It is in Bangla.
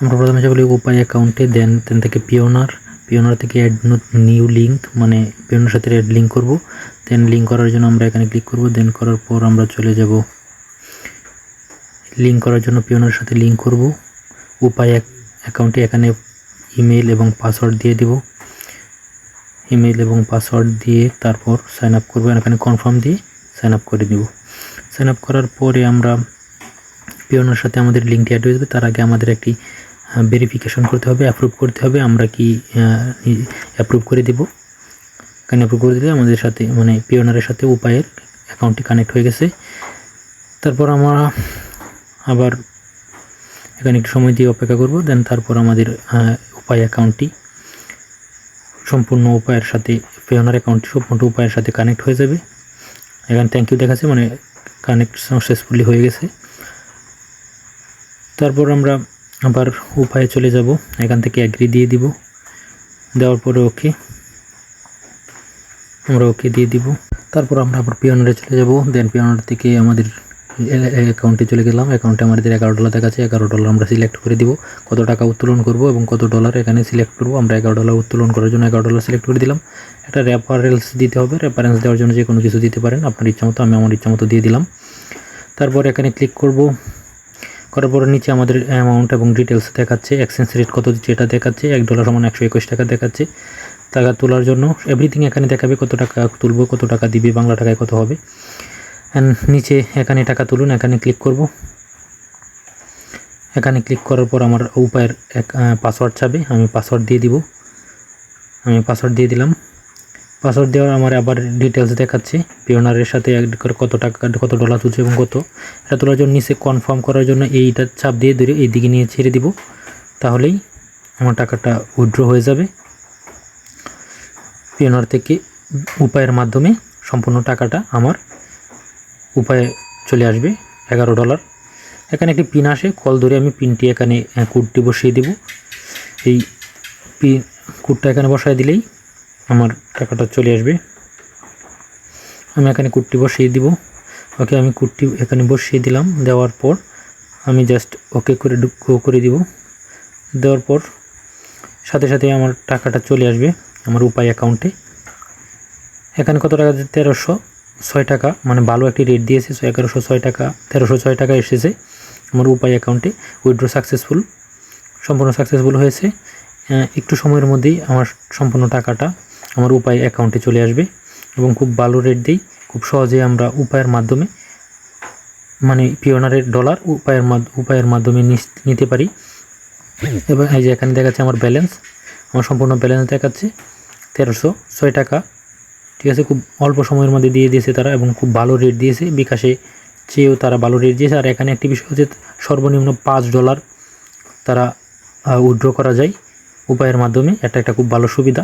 আমরা প্রথমে যাব উপায় অ্যাকাউন্টে দেন দেন থেকে পিওনার পিওনার থেকে অ্যাড নিউ লিঙ্ক মানে পিওনার সাথে অ্যাড লিঙ্ক করব। দেন লিঙ্ক করার জন্য আমরা এখানে ক্লিক করব দেন করার পর আমরা চলে যাব। লিঙ্ক করার জন্য পিওনার সাথে লিঙ্ক করব। উপায় অ্যাকাউন্টে এখানে ইমেল এবং পাসওয়ার্ড দিয়ে দিব। ইমেল এবং পাসওয়ার্ড দিয়ে তারপর সাইন আপ করব। এখানে কনফার্ম দিয়ে সাইন আপ করে দিব সাইন আপ করার পরে আমরা পিওনার সাথে আমাদের লিঙ্কটি অ্যাড হয়ে যাবে। তার আগে আমাদের একটি ভেরিফিকেশন করতে হবে অ্যাপ্রুভ করতে হবে, আমরা কি অ্যাপ্রুভ করে দিব। এখানে অ্যাপ্রুভ করে দিলে? আমাদের সাথে মানে পিওনারের সাথে উপায়ের অ্যাকাউন্টটি কানেক্ট হয়ে গেছে। তারপর আমরা আবার এখানে একটু সময় দিয়ে অপেক্ষা করব দেন তারপর আমাদের উপায় অ্যাকাউন্টটি সম্পূর্ণ উপায়ের সাথে পেওনার অ্যাকাউন্টটি সম্পূর্ণ উপায়ের সাথে কানেক্ট হয়ে যাবে। এখানে থ্যাংক ইউ দেখাচ্ছে মানে কানেক্ট সাকসেসফুলি হয়ে গেছে। তারপর আমরা আবার উপায়ে চলে যাব। এখান থেকে অ্যাগ্রি দিয়ে দিব। দেওয়ার পরে ওকে আমরা ওকে দিয়ে দিব। তারপর আমরা আবার পিওনারে চলে যাব। দেন পিওনার থেকে আমাদের অ্যাকাউন্টে চলে গেলাম। অ্যাকাউন্টে আমাদের এগারো ডলার দেখাচ্ছে। এগারো ডলার আমরা সিলেক্ট করে দিব। কত টাকা উত্তোলন করব এবং কত ডলার এখানে সিলেক্ট করব। আমরা এগারো ডলার উত্তোলন করার জন্য এগারো ডলার সিলেক্ট করে দিলাম। একটা রেফারেন্স দিতে হবে। রেফারেন্স দেওয়ার জন্য যে কোনো কিছু দিতে পারেন। আপনার ইচ্ছা মতো, আমি আমার ইচ্ছা মতো দিয়ে দিলাম। তারপর এখানে ক্লিক করব। করার পরে নিচে আমাদের অ্যামাউন্ট এবং ডিটেলস দেখাচ্ছে এক্সচেঞ্জ রেট কত দিচ্ছে এটা দেখাচ্ছে, এক ডলার সমান একশো একুশ টাকা দেখাচ্ছে। টাকা তোলার জন্য এভরিথিং এখানে দেখাবে, কত টাকা তুলবো, কত টাকা দিবে, বাংলা টাকায় কত হবে। অ্যান্ড নিচে এখানে টাকা তুলুন, এখানে ক্লিক করব। এখানে ক্লিক করার পর আমার উপায়ের এক পাসওয়ার্ড চাবে, আমি পাসওয়ার্ড দিয়ে দিব। আমি পাসওয়ার্ড দিয়ে দিলাম। পাসওয়ার্ড দেওয়ার আমার আবার ডিটেলস দেখাচ্ছে। পিওনারের সাথে কত টাকা, কত ডলার তুলছে এবং কত। এটা তোলার জন্য নিচে কনফার্ম করার জন্য এইটা চাপ দিয়ে ধরে এই দিকে নিয়ে ছেড়ে দিব। তাহলেই আমার টাকাটা উইথড্র হয়ে যাবে। পিওনার থেকে উপায়ের মাধ্যমে সম্পূর্ণ টাকাটা আমার উপায়ে চলে আসবে, এগারো ডলার এখানে একটি পিন আসে কল ধরে আমি পিনটি এখানে কোডটি বসিয়ে দেব। এই পিন কোডটা এখানে বসায় দিলেই আমার টাকাটা চলে আসবে। আমি এখানে কুটটি বসিয়ে দিব। ওকে, আমি কুটটি এখানে বসিয়ে দিলাম। দেওয়ার পর আমি জাস্ট ওকে করে গো করে দিব। দেওয়ার পর সাথে সাথে আমার টাকাটা চলে আসবে আমার উপায় অ্যাকাউন্টে এখানে কত টাকা? তেরোশো ছয় টাকা। মানে ভালো একটি রেট দিয়েছে। সো এগারোশো ছয় টাকা, তেরোশো ছয় টাকা এসেছে আমার উপায় অ্যাকাউন্টে উইথড্র সাকসেসফুল সম্পূর্ণ সাকসেসফুল হয়েছে। একটু সময়ের মধ্যেই আমার সম্পূর্ণ টাকাটা আমার উপায় অ্যাকাউন্টে চলে আসবে এবং খুব ভালো রেট দিই। খুব সহজে আমরা উপায়ের মাধ্যমে মানে পিওনারের ডলার উপায়ের উপায়ের মাধ্যমে নিতে পারি। এবং এই যে এখানে দেখাচ্ছে আমার ব্যালেন্স আমার সম্পূর্ণ ব্যালেন্স দেখাচ্ছে তেরোশো ছয় টাকা। ঠিক আছে, খুব অল্প সময়ের মধ্যে দিয়ে দিয়েছে তারা এবং খুব ভালো রেট দিয়েছে। বিকাশে চেয়েও তারা ভালো রেট দিয়েছে। আর এখানে একটি বিষয় হচ্ছে সর্বনিম্ন পাঁচ ডলার তারা উইথড্র করা যায় উপায়ের মাধ্যমে। এটা একটা খুব ভালো সুবিধা।